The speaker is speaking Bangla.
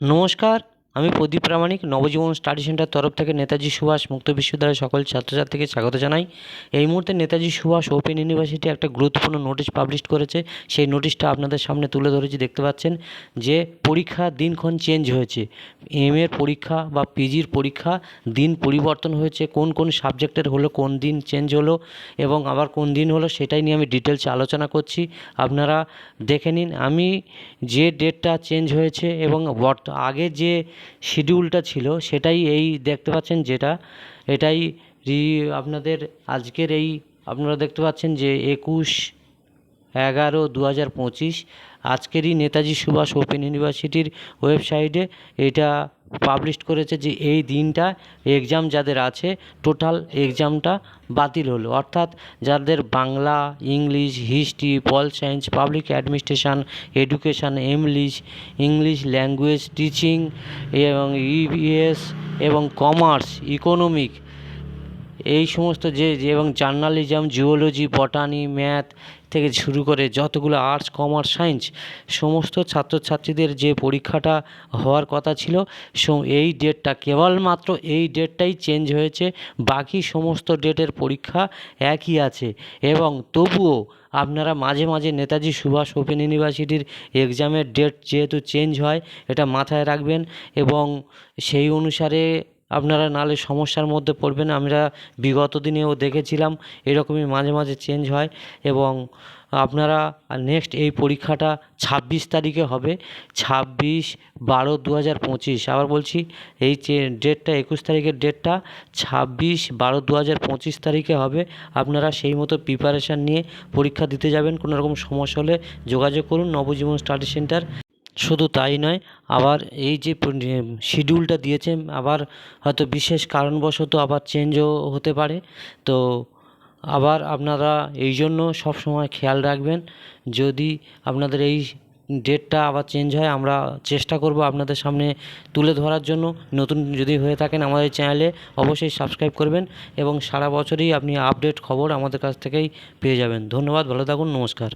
নমস্কার আমি প্রদীপ প্রামাণিক, নবজীবন স্টাডি সেন্টার তরফ থেকে নেতাজি সুভাষ মুক্ত বিশ্ববিদ্যালয়ের সকল ছাত্রছাত্রীকে স্বাগত জানাই। এই মুহূর্তে নেতাজি সুভাষ ওপেন ইউনিভার্সিটি একটা গুরুত্বপূর্ণ নোটিশ পাবলিশ করেছে। সেই নোটিশটা আপনাদের সামনে তুলে ধরেছি, দেখতে পাচ্ছেন যে পরীক্ষা দিনক্ষণ চেঞ্জ হয়েছে। এম এর পরীক্ষা বা পিজির পরীক্ষা দিন পরিবর্তন হয়েছে, কোন কোন সাবজেক্টের হলো, কোন দিন চেঞ্জ হলো এবং আবার কোন দিন হলো সেটাই নিয়ে আমি ডিটেলসে আলোচনা করছি। আপনারা দেখে নিন, আমি যে ডেটটা চেঞ্জ হয়েছে এবং বর্ত, আগে যে শিডিউলটা ছিল, সেটাই এই দেখতে পাচ্ছেন যেটা, এটাই আপনাদের আজকের এই, আপনারা দেখতে পাচ্ছেন যে একুশ এগারো দু হাজার পঁচিশ। আজকেরই নেতাজি সুভাষ ওপেন ইউনিভার্সিটির ওয়েবসাইটে এটা পাবলিশ করেছে যে এই দিনটা এক্সাম যাদের আছে টোটাল এক্সামটা বাতিল হলো। অর্থাৎ যাদের Bangla, English history pol science public administration education English English language teaching এবং ইভিএস এবং কমার্স ইকোনমিক এই সমস্ত যে এবং জার্নালিজম, জিওলজি, বটানি, ম্যাথ থেকে শুরু করে যতগুলো আর্টস, কমার্স, সায়েন্স, সমস্ত ছাত্রছাত্রীদের যে পরীক্ষাটা হওয়ার কথা ছিল এই ডেটটা কেবলমাত্র এই ডেটটাই চেঞ্জ হয়েছে। বাকি সমস্ত ডেটের পরীক্ষা একই আছে। এবং তবুও আপনারা মাঝে মাঝে নেতাজি সুভাষ ওপেন ইউনিভার্সিটির এক্সামের ডেট যেহেতু চেঞ্জ হয়, এটা মাথায় রাখবেন এবং সেই অনুসারে আপনারা নাহলে সমস্যার মধ্যে পড়বেন। আমরা বিগত দিনেও দেখেছিলাম, এরকমই মাঝে মাঝে চেঞ্জ হয় এবং আপনারা নেক্সট এই পরীক্ষাটা ছাব্বিশ তারিখে হবে। ছাব্বিশ বারো দু হাজার পঁচিশ। আবার বলছি, এই যে ডেটটা একুশ তারিখের ডেটটা ছাব্বিশ বারো দু হাজার পঁচিশ তারিখে হবে। আপনারা সেই মতো প্রিপারেশান নিয়ে পরীক্ষা দিতে যাবেন। কোনো রকম সমস্যা হলে যোগাযোগ করুন। Nabajiban study centre. শুধু তাই নয়, আবার এই যে শিডিউলটা দিয়েছে, আবার হয়তো বিশেষ কারণবশত আবার চেঞ্জও হতে পারে। তো আবার আপনারা এই জন্য সব সময় খেয়াল রাখবেন, যদি আপনাদের এই ডেটটা আবার চেঞ্জ হয়, আমরা চেষ্টা করব আপনাদের সামনে তুলে ধরার জন্য। নতুন যদি হয়ে থাকেন আমাদের চ্যানেলে অবশ্যই সাবস্ক্রাইব করবেন এবং সারা বছরই আপনি আপডেট খবর আমাদের কাছ থেকেই পেয়ে যাবেন। ধন্যবাদ, ভালো থাকুন, নমস্কার।